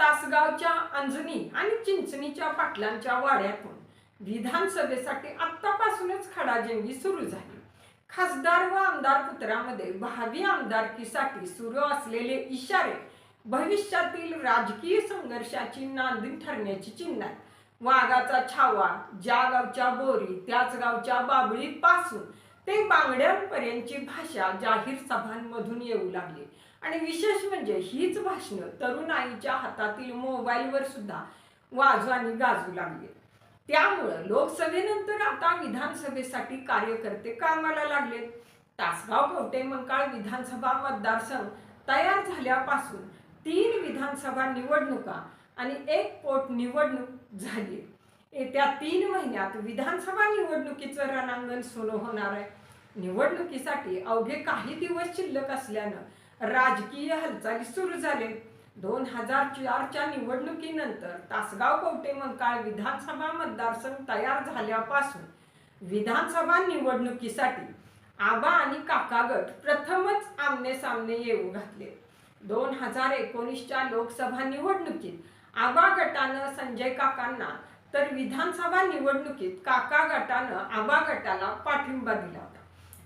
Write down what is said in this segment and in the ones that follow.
तासगावच्या अंजनी आणि चिंचणीच्या पाटलांच्या वाड्यातून विधानसभेसाठी आत्तापासूनच खडाजंगी सुरू झाली. खासदार व आमदार पुत्रामध्ये भावी आमदारकीसाठी सुरू असलेले इशारे भविष्यातील राजकीय संघर्षाची नांदी ठरण्याची चिन्ह वाघाचा छावा ज्या गावच्या बोरी त्याच गावच्या बाबळी पासून ते बांगड्यांपर्यंतची भाषा जाहीर सभांमधून येऊ लागली. आणि विशेष म्हणजे हीच भाषणं तरुणाईच्या हातातील मोबाईलवर सुद्धा वाजू आणि गाजू लागली. त्यामुळं लोकसभेनंतर आता विधानसभेसाठी कार्यकर्ते कामाला लागलेत तासगाव कोटे मंकाळ विधानसभा मतदारसंघ तयार झाल्यापासून तीन विधानसभा निवडणुका आणि एक पोट निवडणूक झाली. येत्या तीन महिन्यात विधानसभा निवडणुकीचं रणांगण सुरू होणार आहे. निवडणुकीसाठी अवघे काही दिवस शिल्लक असल्यानं राजकीय हालचाली सुरू झाले दोन हजार चारच्या निवडणुकीनंतर तासगाव कवटे मंकाळ विधानसभा मतदारसंघ तयार झाल्यापासून विधानसभा निवडणुकीसाठी आबा आणि काका गट प्रथमच आमने सामने येऊ घातले. दोन हजार एकोणीसच्या लोकसभा निवडणुकीत आबा गटानं संजय काकांना तर विधानसभा निवडणुकीत काका गटानं आबा गटाला पाठिंबा दिला होता.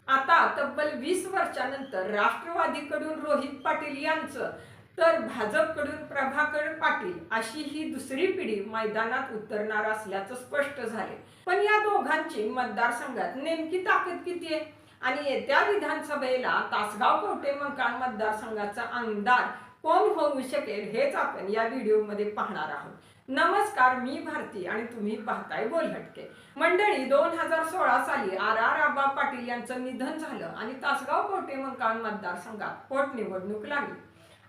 आता तब्बल वीस वर्षानंतर राष्ट्रवादीकडून रोहित पाटील यांचं तर भाजपकडून प्रभाकर पाटील अशी ही दुसरी पिढी मैदानात उतरणार असल्याचं स्पष्ट झाले. पण या दोघांची मतदारसंघात नेमकी ताकद किती आहे? आणि येत्या विधानसभेला तासगाव कवटे मंकाळ मतदारसंघाचा आमदार कोण होऊ शकेल हेच आपण या व्हिडिओमध्ये पाहणार आहोत. नमस्कार मी भारती आणि तुम्ही पाहताय बोलहटके मंडळी दोन हजार सोळा साली आर आर आबा पाटील यांचं निधन झालं आणि तासगाव कोटे मकान मतदारसंघात पोटनिवडणूक लागली.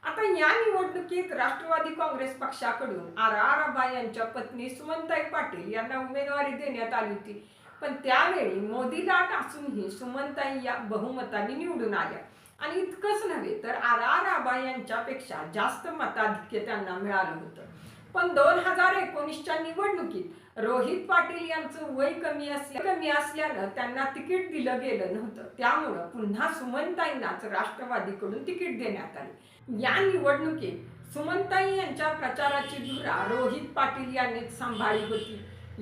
आता या निवडणुकीत राष्ट्रवादी काँग्रेस पक्षाकडून आर आर आबा यांच्या पत्नी सुमनताई पाटील यांना उमेदवारी देण्यात आली होती. पण त्यावेळी मोदी लाट असूनही सुमनताई या बहुमताने निवडून आल्या. आणि इतकंच नव्हे तर आर आर आबा यांच्यापेक्षा जास्त मताधिक्य त्यांना मिळालं होतं. पण दोन हजार एकोणीसच्या निवडणुकीत रोहित पाटील यांचं वय कमी असल्या कमी असल्यानं त्यांना तिकीट दिलं गेलं नव्हतं. त्यामुळं पुन्हा सुमनताईंनाच राष्ट्रवादीकडून तिकीट देण्यात आले. या निवडणुकीत सुमनताई यांच्या प्रचाराची धुरा रोहित पाटील यांनीच सांभाळली होती.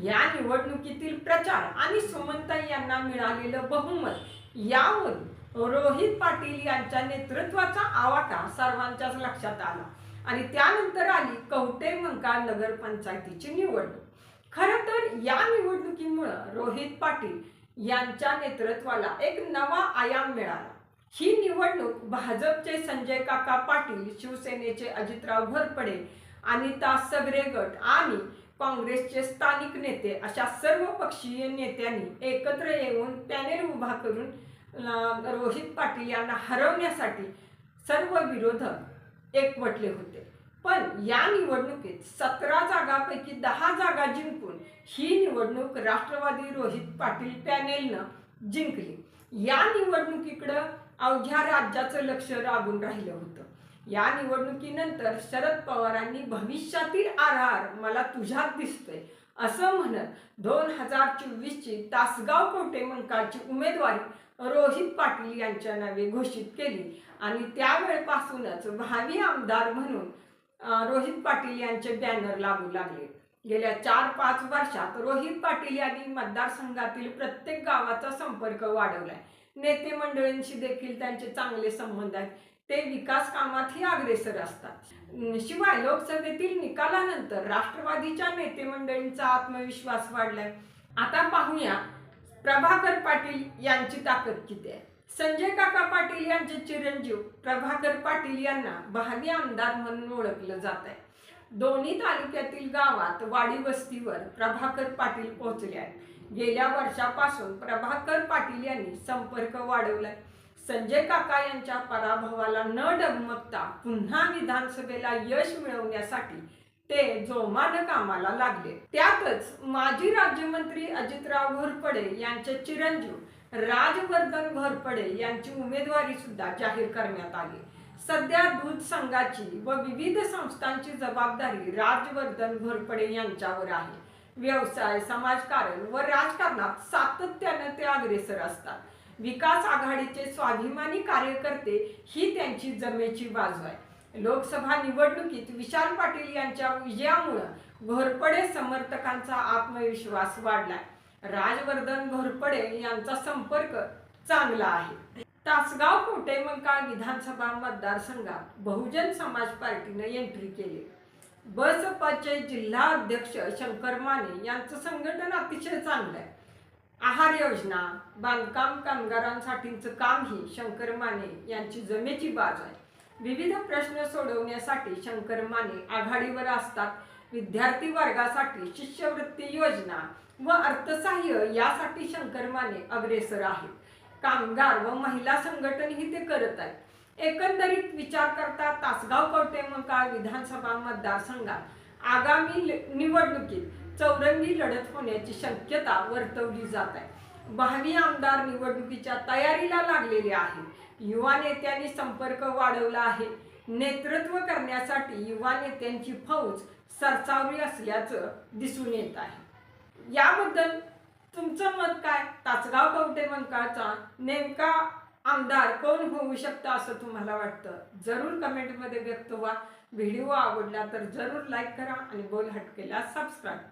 या निवडणुकीतील प्रचार आणि सुमनताई यांना मिळालेलं बहुमत याहून रोहित पाटील यांच्या नेतृत्वाचा आवाका सर्वांच्याच लक्षात आला. आणि त्यानंतर आली कवटे मंका नगरपंचायतीची निवडणूक खरं तर या निवडणुकीमुळं रोहित पाटील यांच्या नेतृत्वाला एक नवा आयाम मिळाला. ही निवडणूक भाजपचे संजय काका पाटील शिवसेनेचे अजितराव घोरपडे अनिता सगरे गट आणि काँग्रेसचे स्थानिक नेते अशा सर्व पक्षीय नेत्यांनी एकत्र येऊन पॅनेल उभा करून रोहित पाटील यांना हरवण्यासाठी सर्व विरोधक एकवटले होते. पण या निवडणुकीत सतरा जागापैकी दहा जागा जिंकून ही निवडणूक राष्ट्रवादी रोहित पाटील पॅनेलनं जिंकली. या निवडणुकीकडं अवघ्या राज्याचं लक्ष लागून राहिलं होतं. या निवडणुकीनंतर शरद पवारांनी भविष्यातील आधार मला तुझ्यात दिसतोय. असं म्हणत दोन हजार चोवीसची तासगाव कोटेमंकाची उमेदवारी रोहित पाटील यांच्या नावे घोषित केली. आणि त्यावेळेपासूनच भावी आमदार म्हणून रोहित पाटील यांचे बॅनर लागू लागले. गेल्या चार पाच वर्षात रोहित पाटील यांनी मतदारसंघातील प्रत्येक गावाचा संपर्क वाढवलाय. नेते मंडळींशी देखील त्यांचे चांगले संबंध आहेत. ते विकास कामातही अग्रेसर असतात. शिवाय लोकसभेतील निकालानंतर राष्ट्रवादीच्या नेते मंडळींचा आत्मविश्वास वाढलाय. आता पाहूया प्रभाकर पाटील यांची ताकद किती आहे. संजय काका पाटील यांचे चिरंजीव प्रभाकर पाटील यांना भावी आमदार म्हणून ओळखलं जात आहे. दोन्ही तालुक्यातील गावात वाडी वस्तीवर प्रभाकर पाटील पोहोचले आहेत. गेल्या वर्षापासून प्रभाकर पाटील यांनी संपर्क वाढवलाय. संजय काका यांच्या पराभवाला न डगमगता पुन्हा विधानसभेला यश मिळवण्यासाठी ते जोमानं कामाला लागले. त्यातच माजी राज्यमंत्री अजितराव घोरपडे यांचे चिरंजीव राजवर्धन घोरपडे यांची उमेदवारी सुद्धा जाहीर करण्यात आली. सध्या दूध संघाची व विविध संस्थांची जबाबदारी राजवर्धन घोरपडे यांच्यावर आहे. व्यवसाय समाजकारण व राजकारणात सातत्यानं ते अग्रेसर असतात. विकास आघाडीचे स्वाभिमानी कार्यकर्ते ही त्यांची जमेची बाजू आहे. लोकसभा निवडणुकीत विशाल पाटील यांच्या विजयामुळं घोरपडे समर्थकांचा आत्मविश्वास वाढलाय. राजवर्धन घोरपडे यांचा संपर्क चांगला आहे. तासगाव कोटे मंकाळ विधानसभा मतदारसंघात बहुजन समाज पार्टीनं एंट्री केली. बसपाचे जिल्हा अध्यक्ष शंकर माने यांचं संघटन अतिशय चांगलं आहे आहार योजना बांधकाम कामगारांसाठीचं कामही शंकर माने यांची जमेची बाज आहे. विविध प्रश्न सोडवण्यासाठी शंकर माने आघाडीवर असतात. विद्यार्थी वर्गासाठी शिष्यवृत्ती योजना व अर्थसहाय्य यासाठी शंकर माने अग्रेसर आहेत. कामगार व महिला संघटनही ते करत आहेत. एकंदरीत विचार करता तासगाव कवटेमकाळ विधानसभा मतदारसंघात आगामी निवडणुकीत चौरंगी लढत होण्याची शक्यता वर्तवली जात आहे. भावी आमदार निवडणुकीच्या तयारीला लागलेले आहे युवा नेत्यांनी संपर्क वाढवला आहे. नेतृत्व करण्यासाठी युवा नेत्यांची फौज सरसावली असल्याचं दिसून येत आहे. याबद्दल तुमचं मत काय? तासगाव कवटे मंकाळचा नेमका आमदार कोण होऊ शकतं असं तुम्हाला वाटतं? जरूर कमेंटमध्ये व्यक्त व्हा. व्हिडिओ आवडला तर जरूर लाईक करा आणि बोल हटकेला सबस्क्राईब